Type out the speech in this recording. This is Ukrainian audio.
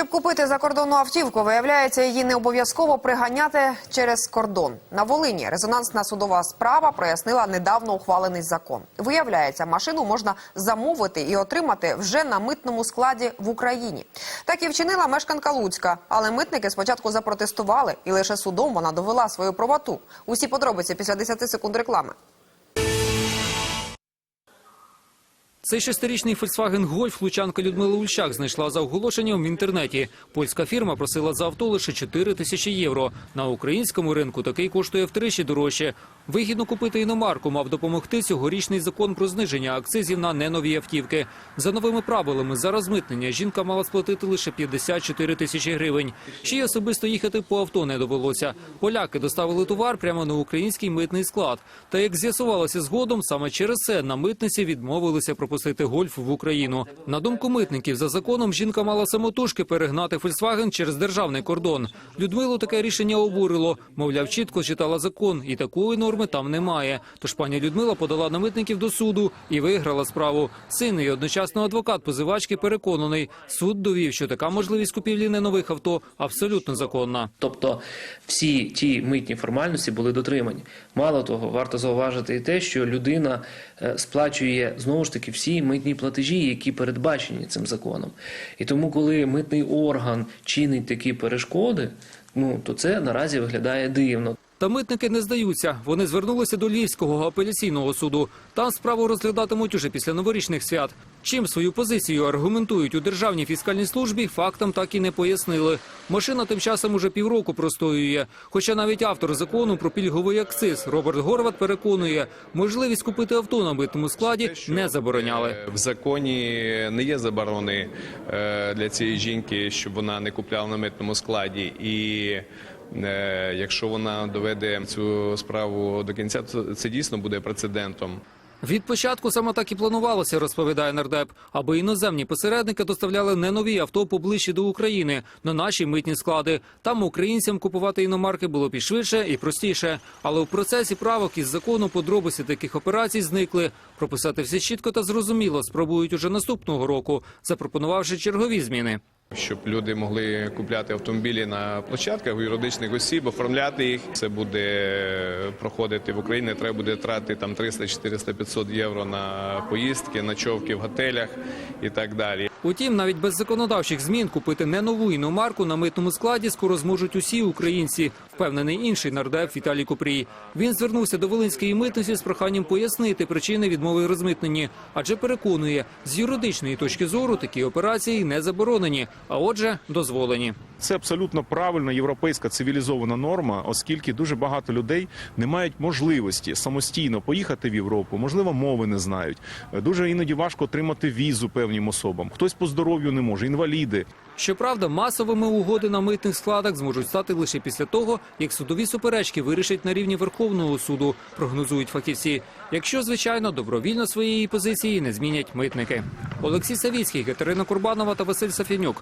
Щоб купити закордонну автівку, виявляється, її не обов'язково приганяти через кордон. На Волині резонансна судова справа прояснила недавно ухвалений закон. Виявляється, машину можна замовити і отримати вже на митному складі в Україні. Так і вчинила мешканка Луцька, але митники спочатку запротестували, і лише судом вона довела свою правоту. Усі подробиці після 10 секунд реклами. Цей шестирічний Volkswagen Golf лучанка Людмила Ульчак знайшла за оголошенням в інтернеті. Польська фірма просила за авто лише 4 тисячі євро. На українському ринку такий коштує втричі дорожче. Вигідно купити іномарку мав допомогти цьогорічний закон про зниження акцизів на ненові автівки. За новими правилами за розмитнення жінка мала сплатити лише 54 тисячі гривень. Ще й особисто їхати по авто не довелося. Поляки доставили товар прямо на український митний склад. Та як з'ясувалося згодом, саме через це на митниці відмовилися пропустити гольф в Україну. На думку митників, за законом жінка мала самотужки перегнати Фольксваген через державний кордон. Людмилу таке рішення обурило. Мовляв, чітко читала закон, і такої норми там немає. Тож пані Людмила подала на митників до суду і виграла справу. Син і одночасно адвокат позивачки переконаний. Суд довів, що така можливість купівлі ненових авто абсолютно законна. Тобто всі ті митні формальності були дотримані. Мало того, варто зауважити і те, що людина е, сплачує знову ж таки митні платежі, які передбачені цим законом. І тому, коли митний орган чинить такі перешкоди, ну то це наразі виглядає дивно. Та митники не здаються. Вони звернулися до Львівського апеляційного суду. Там справу розглядатимуть уже після новорічних свят. Чим свою позицію аргументують у державній фіскальній службі, фактам так і не пояснили. Машина тим часом уже півроку простоює. Хоча навіть автор закону про пільговий акциз Роберт Горват переконує, можливість купити авто на митному складі не забороняли. В законі не є заборони е, для цієї жінки, щоб вона не купляла на митному складі. І е, якщо вона доведе цю справу до кінця, то це дійсно буде прецедентом. Від початку саме так і планувалося, розповідає нардеп, аби іноземні посередники доставляли не нові авто поближче до України на наші митні склади. Там українцям купувати іномарки було і і простіше. Але в процесі правок із закону подробиці таких операцій зникли. Прописати все чітко та зрозуміло спробують уже наступного року, запропонувавши чергові зміни. Щоб люди могли купляти автомобілі на площадках у юридичних осіб, оформляти їх. Це буде проходити в Україні. Треба буде трати там 300, 400, 500 євро на поїздки, ночовки в готелях і так далі. Утім, навіть без законодавчих змін купити не нову іномарку на митному складі скоро зможуть усі українці, впевнений інший нардеп Віталій Купрій. Він звернувся до Волинської митниці з проханням пояснити причини відмови розмитненні, адже переконує, з юридичної точки зору такі операції не заборонені, а отже, дозволені. Це абсолютно правильна європейська цивілізована норма, оскільки дуже багато людей не мають можливості самостійно поїхати в Європу, можливо, мови не знають. Дуже іноді важко отримати візу певним особам. Хтось по здоров'ю не може, інваліди. Щоправда, масовими угоди на митних складах зможуть стати лише після того, як судові суперечки вирішать на рівні Верховного суду, прогнозують фахівці. Якщо, звичайно, добровільно своєї позиції не змінять митники. Олексій Савіцький, Катерина Курбанова та Василь Сафянюк.